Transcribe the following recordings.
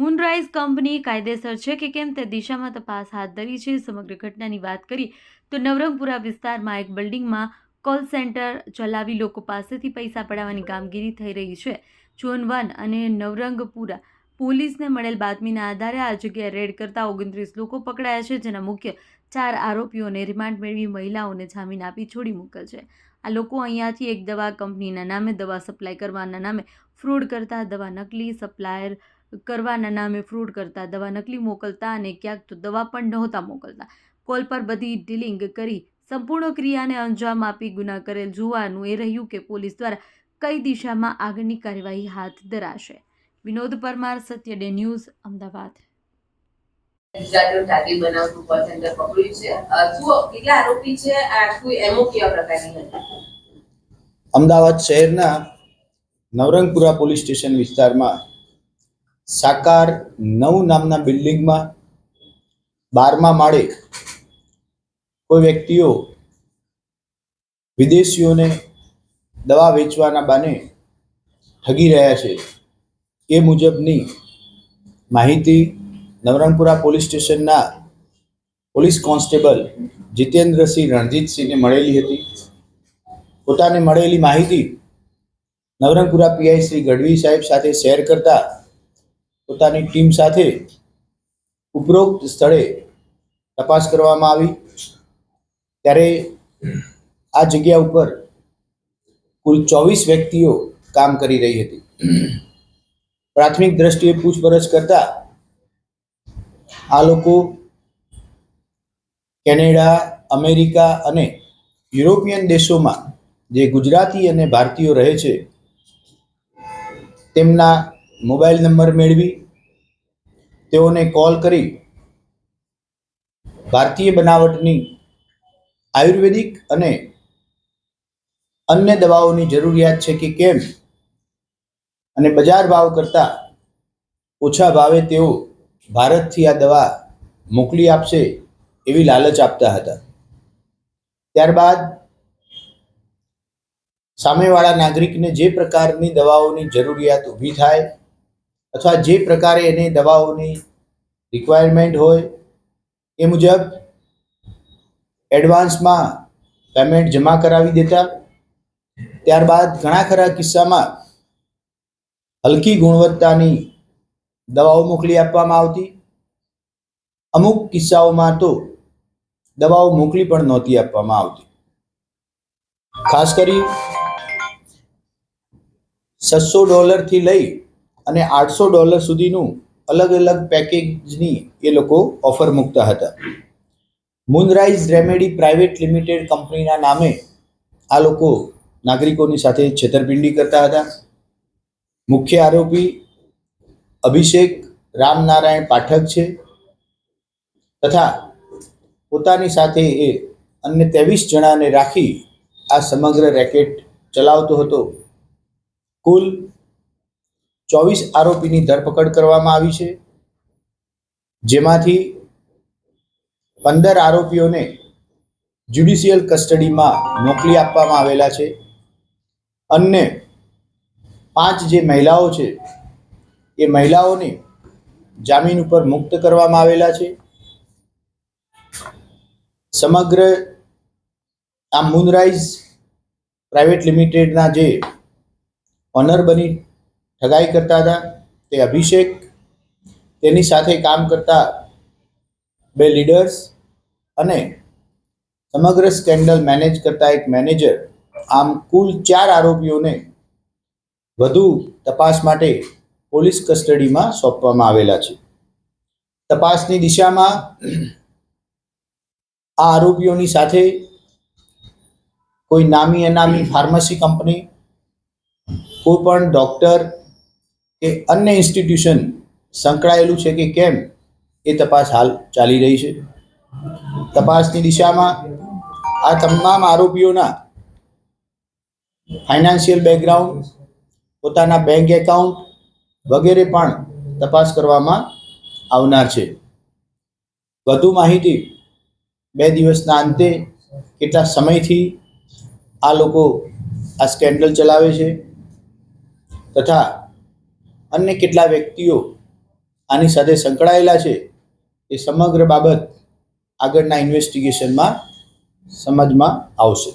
મૂનરાઇઝ company કાયદેસર છે કે કેમ તે દિશામાં તપાસ હાથ ધરી છે. સમગ્ર ઘટનાની વાત કરી તો નવરંગપુરા વિસ્તારમાં એક બિલ્ડિંગમાં કોલ સેન્ટર ચલાવી લોકો પાસેથી પૈસા પડાવવાની કામગીરી થઈ રહી છે. ઝોન વન અને નવરંગપુરા પોલીસને મળેલ બાતમીના આધારે આ જગ્યાએ રેડ કરતા ઓગણત્રીસ લોકો પકડાયા છે, જેના મુખ્ય ચાર આરોપીઓને રિમાન્ડ મેળવી મહિલાઓને જામીન આપી છોડી મૂકેલ છે. આ લોકો અહીંયાથી એક દવા કંપનીના નામે દવા સપ્લાય કરવાના નામે ફ્રોડ કરતા દવા નકલી સપ્લાયર કરવાના નામે ફ્રોડ કરતા દવા નકલી મોકલતા અને ક્યાંક તો દવા પણ નહોતા મોકલતા. કોલ પર બધી ડીલિંગ કરી સંપૂર્ણ ક્રિયાને અંજામ આપી ગુના કરેલ જોવાનું એ રહ્યું કે પોલીસ દ્વારા કઈ દિશામાં આગળની કાર્યવાહી હાથ ધરાશે. Vinod Parmar Satya day news Ahmedabad. ગુજરાતીઓ ટાંકી બનાવતું કોલ સેન્ટર પકડ્યું છે. શું કેટલા આરોપી છે આખું એમો કેવા પ્રકારની હતી? અમદાવાદ શહેરના નવરંગપુરા પોલીસ સ્ટેશન વિસ્તારમાં સાકાર નવ નામના બિલ્ડિંગમાં બારમા માળે કોઈ વ્યક્તિઓ વિદેશીઓને દવા વેચવાના બાને ઠગી રહ્યા છે. એ મુજબની માહિતી નવરંગપુરા પોલીસ સ્ટેશનના પોલીસ કોન્સ્ટેબલ જીતેન્દ્રસિંહ રણજીતસિંહને મળેલી હતી. પોતાને મળેલી માહિતી નવરંગપુરા પીઆઈ શ્રી ગઢવી સાહેબ સાથે શેર કરતા પોતાની ટીમ સાથે ઉપરોક્ત સ્થળે તપાસ કરવામાં આવી. ત્યારે આ જગ્યા ઉપર કુલ ચોવીસ વ્યક્તિઓ કામ કરી રહી હતી. પ્રાથમિક દ્રષ્ટિએ પૂછપરછ કરતા આ લોકો કેનેડા, અમેરિકા અને યુરોપિયન દેશોમાં જે ગુજરાતી અને ભારતીયો રહે છે, તેમના મોબાઈલ નંબર મેળવી તેઓને કોલ કરી ભારતીય બનાવટની આયુર્વેદિક અને અન્ય દવાઓની જરૂરિયાત છે કે કેમ અને બજાર ભાવ કરતાં ઓછા ભાવે તેઓ ભારતથી આ દવા મોકલી આપશે એવી લાલચ આપતા હતા. ત્યારબાદ સામેવાળા નાગરિકને જે પ્રકારની દવાઓની જરૂરિયાત ઊભી થાય અથવા જે પ્રકારે એને દવાઓની રિક્વાયરમેન્ટ હોય, એ મુજબ એડવાન્સમાં પેમેન્ટ જમા કરાવી દેતા. ત્યારબાદ ઘણા ખરા કિસ્સામાં હલકી ગુણવત્તાની દવાઓ મોકલી આપવામાં આવતી. અમુક કિસ્સાઓમાં તો દવાઓ મોકલી પણ નહોતી આપવામાં આવતી. ખાસ કરી, છસો ડોલરથી લઈ અને આઠસો ડોલર સુધીનું અલગ અલગ પેકેજની એ લોકો ઓફર મૂકતા હતા. મૂનરાઇઝ રેમેડી પ્રાઇવેટ લિમિટેડ કંપનીના નામે આ લોકો નાગરિકોની સાથે છેતરપિંડી કરતા હતા. મુખ્ય આરોપી અભિષેક રામનારાયણ પાઠક છે તથા પોતાની સાથે એ અન્ય ત્રેવીસ જણાને રાખી આ સમગ્ર રેકેટ ચલાવતો હતો. કુલ ચોવીસ આરોપીની ધરપકડ કરવામાં આવી છે. જેમાંથી પંદર આરોપીઓને જ્યુડિશિયલ કસ્ટડીમાં મોકલી આપવામાં આવેલા છે. અન્ય પાંચ જે મહિલાઓ છે, એ મહિલાઓને જામીન ઉપર મુક્ત કરવામાં આવેલા છે. સમગ્ર આ મૂનરાઇઝ પ્રાઇવેટ લિમિટેડના જે ઓનર બની ઠગાઈ કરતા હતા. તે અભિષેક, તેની સાથે કામ કરતા બે લીડર્સ અને સમગ્ર સ્કેન્ડલ મેનેજ કરતા એક મેનેજર. આમ કુલ ચાર આરોપીઓને વધુ તપાસ માટે પોલીસ કસ્ટડીમાં સોંપવામાં આવેલા છે. તપાસની દિશામાં આ આરોપીઓની સાથે કોઈ નામી અનામી ફાર્મસી કંપની, કોઈ પણ ડૉક્ટર કે અન્ય ઇન્સ્ટિટ્યુશન સંકળાયેલું છે કે કેમ એ તપાસ હાલ ચાલી રહી છે. તપાસની દિશામાં આ તમામ આરોપીઓના ફાઇનાન્શિયલ બેકગ્રાઉન્ડ પોતાના બેંક એકાઉન્ટ વગેરે પણ તપાસ કરવામાં આવનાર છે. વધુ માહિતી બે દિવસના અંતે કેટલા સમયથી આ લોકો આ સ્કેન્ડલ ચલાવે છે તથા અન્ય કેટલા વ્યક્તિઓ આની સાથે સંકળાયેલા છે એ સમગ્ર બાબત આગળના ઇન્વેસ્ટિગેશનમાં સમજમાં આવશે.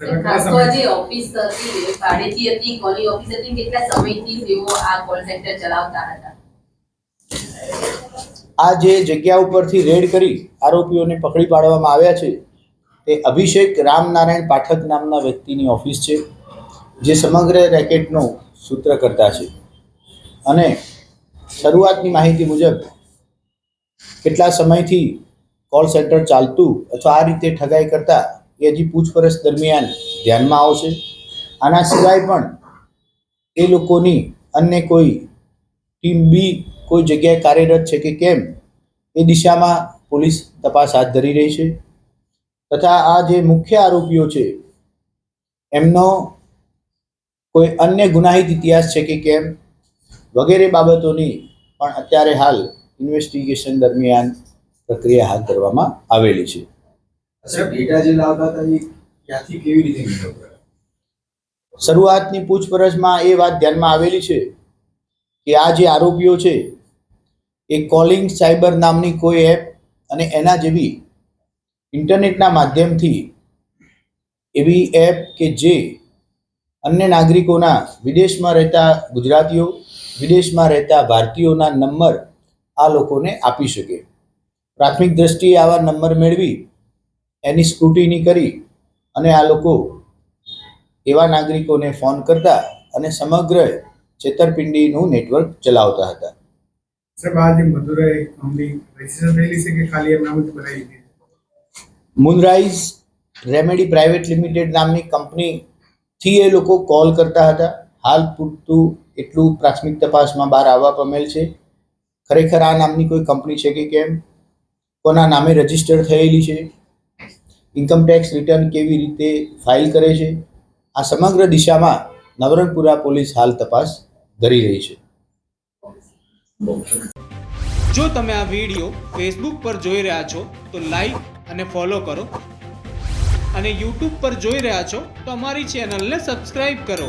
આ જે ઓફિસ હતી એ ભાડેથી હતી કોની ઓફિસ હતી કેટલા સમયથી તેઓ આ કોલ સેન્ટર ચલાવતા હતા? આ જે જગ્યા ઉપરથી રેડ કરી આરોપીઓને પકડી પાડવામાં આવ્યા છે તે અભિષેક રામનારાયણ પાઠક નામના વ્યક્તિની ઓફિસ છે જે સમગ્ર રેકેટનો સૂત્રકર્તા છે. અને શરૂઆતની માહિતી મુજબ કેટલા સમયથી કોલ સેન્ટર ચાલતું અથવા આ રીતે ઠગાઈ કરતા એ હજી પૂછપરછ દરમિયાન ધ્યાનમાં આવશે. આના સિવાય પણ એ લોકોની અન્ય કોઈ ટીમ બી કોઈ જગ્યાએ કાર્યરત છે કે કેમ એ દિશામાં પોલીસ તપાસ હાથ ધરી રહી છે. તથા આ જે મુખ્ય આરોપીઓ છે, એમનો કોઈ અન્ય ગુનાહિત ઇતિહાસ છે કે કેમ? વગેરે બાબતોની પણ અત્યારે હાલ ઇન્વેસ્ટિગેશન દરમિયાન પ્રક્રિયા હાથ ધરવામાં આવેલી છે. શરૂઆતની પૂછપરછમાં એ વાત ધ્યાનમાં આવેલી છે કે આ જે આરોપીઓ છે એ કોલિંગ સાયબર નામની કોઈ એપ અને એના જેવી ઇન્ટરનેટના માધ્યમથી એવી એપ કે જે અન્ય નાગરિકોના વિદેશમાં રહેતા ગુજરાતીઓ વિદેશમાં રહેતા ભારતીયોના નંબર આ લોકોને આપી શકે. પ્રાથમિક દ્રષ્ટિએ આવા નંબર મેળવી એની સ્ક્રુટિની કરી અને આ લોકો એવા નાગરિકોને ફોન કરતા અને સમગ્ર છેતરપિંડીનું નેટવર્ક ચલાવતા હતા. સાહેબ મદુરાઈ કંપની રજિસ્ટર થયેલી છે કે ખાલી એમ નામ બનાવી દીધી મુનરાઇઝ રેમેડી પ્રાઇવેટ લિમિટેડ નામની કંપનીથી એ લોકો કોલ કરતા હતા. હાલ પૂરતું એટલું પ્રાથમિક તપાસમાં બહાર આવવા પામેલ છે. ખરેખર આ નામની કોઈ કંપની છે કે કેમ? કોના નામે રજિસ્ટર થયેલી છે? ઇન્કમ ટેક્સ રિટર્ન કેવી રીતે ફાઇલ કરે છે? આ સમગ્ર દિશામાં નવરંગપુરા પોલીસ હાલ તપાસ ધરી રહી છે. જો તમે આ વીડિયો ફેસબુક પર જોઈ રહ્યા છો, તો લાઈક અને ફોલો કરો. અને યુટ્યુબ પર જોઈ રહ્યા છો, તો અમારી ચેનલને સબસ્ક્રાઈબ કરો.